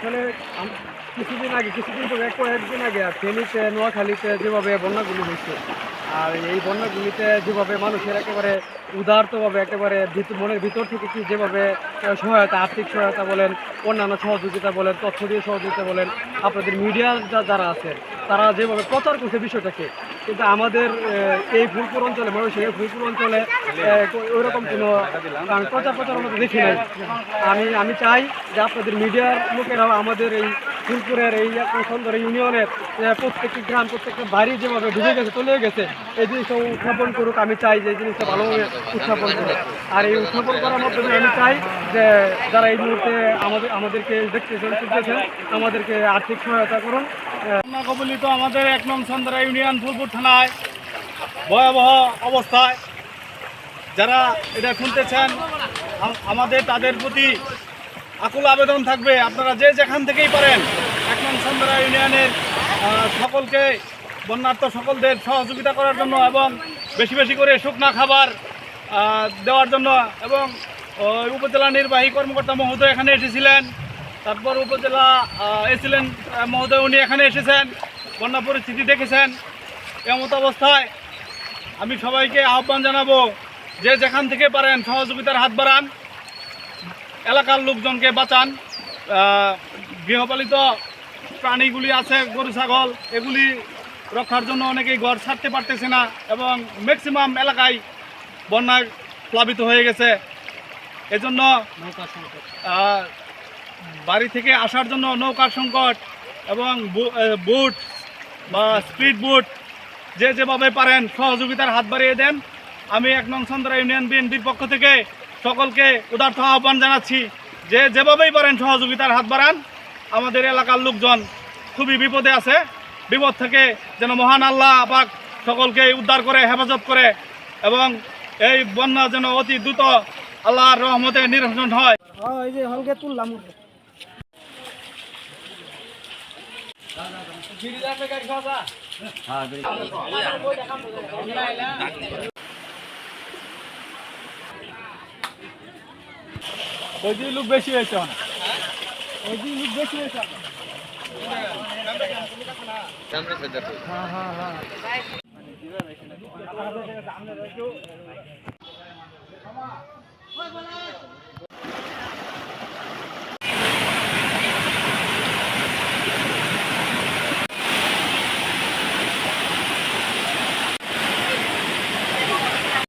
আসলে কিছুদিন আগে, কিছুদিন তো কয়েকদিন আগে ফেনীতে, নোয়াখালীতে যেভাবে বন্যাগুলি হয়েছে, আর এই বন্যাগুলিতে যেভাবে মানুষের একেবারে উদারতভাবে, একেবারে মনের ভিতর থেকে কি যেভাবে সহায়তা, আর্থিক সহায়তা বলেন, অন্যান্য সহযোগিতা বলেন, তথ্য দিয়ে সহযোগিতা বলেন, আপনাদের মিডিয়ার যারা আছেন তারা যেভাবে প্রচার করছে বিষয়টাকে কিন্তু আমাদের এই ফুলপুর অঞ্চলে এই ফুলপুর অঞ্চলে ওই রকম কোনো প্রচার প্রচার আমরা দেখি নাই। আমি আমি চাই যে আপনাদের মিডিয়ার লোকেরাও আমাদের এই ফুলপুরের এই সুন্দর ইউনিয়নের প্রত্যেকটি গ্রাম, প্রত্যেকটা বাড়ি যেভাবে ডুবে গেছে চলে গেছে, এই জিনিসটা উত্থাপন করুক, আমি চাই যে এই জিনিসটা ভালোভাবে উত্থাপন করুক। আর এই উত্থাপন করার মাধ্যমে আমি চাই যে যারা এই মুহূর্তে আমাদের, আমাদেরকে দেখতেছেন শুনতেছেন আমাদেরকে আর্থিক সহায়তা করুন। কবলিত আমাদের এক নং সন্দ্রা ইউনিয়ন ফুলপুর থানায় ভয়াবহ অবস্থায় যারা এটা শুনতেছেন আমাদের তাদের প্রতি আকুল আবেদন থাকবে। আপনারা যে যেখান থেকেই পারেন এক নং সন্দ্রা ইউনিয়নের সকলকে, বন্যার্থ সকলদের সহযোগিতা করার জন্য এবং বেশি বেশি করে শুকনা খাবার দেওয়ার জন্য এবং উপজেলা নির্বাহী কর্মকর্তা মহোদয় এখানে এসেছিলেন। তারপর উপজেলা এসেছিলেন মহোদয় উনি এখানে এসেছেন, বন্যা পরিস্থিতি দেখেছেন। এমত অবস্থায় আমি সবাইকে আহ্বান জানাব, যে যেখান থেকে পারেন সহযোগিতার হাত বাড়ান। এলাকার লোকজনকে বাঁচান। গৃহপালিত প্রাণীগুলি আছে, গরু, ছাগল, এগুলি রক্ষার জন্য অনেকেই ঘর ছাড়তে পারতেছে না এবং ম্যাক্সিমাম এলাকায় বন্যায় প্লাবিত হয়ে গেছে। এজন্য বাড়ি থেকে আসার জন্য নৌকার সংকট এবং বুট বা স্পিড বুট যে যেভাবে পারেন সহযোগিতার হাত বাড়িয়ে দেন। আমি এক নং সন্দ্রা ইউনিয়ন বিএনপির পক্ষ থেকে সকলকে উদার্থ আহ্বান জানাচ্ছি যে যেভাবেই পারেন সহযোগিতার হাত বাড়ান। আমাদের এলাকার লোকজন খুবই বিপদে আছে। বিপদ থেকে যেন মহান আল্লাহ আপাক সকলকে উদ্ধার করে হেফাজত করে এবং এই বন্যা যেন অতি দ্রুত আল্লাহর রহমতে নিরসন হয়। এই যে ওই লোক বেশি হয়েছে অনেক ওই লোক বেশি হয়েছে হ্যাঁ হ্যাঁ হ্যাঁ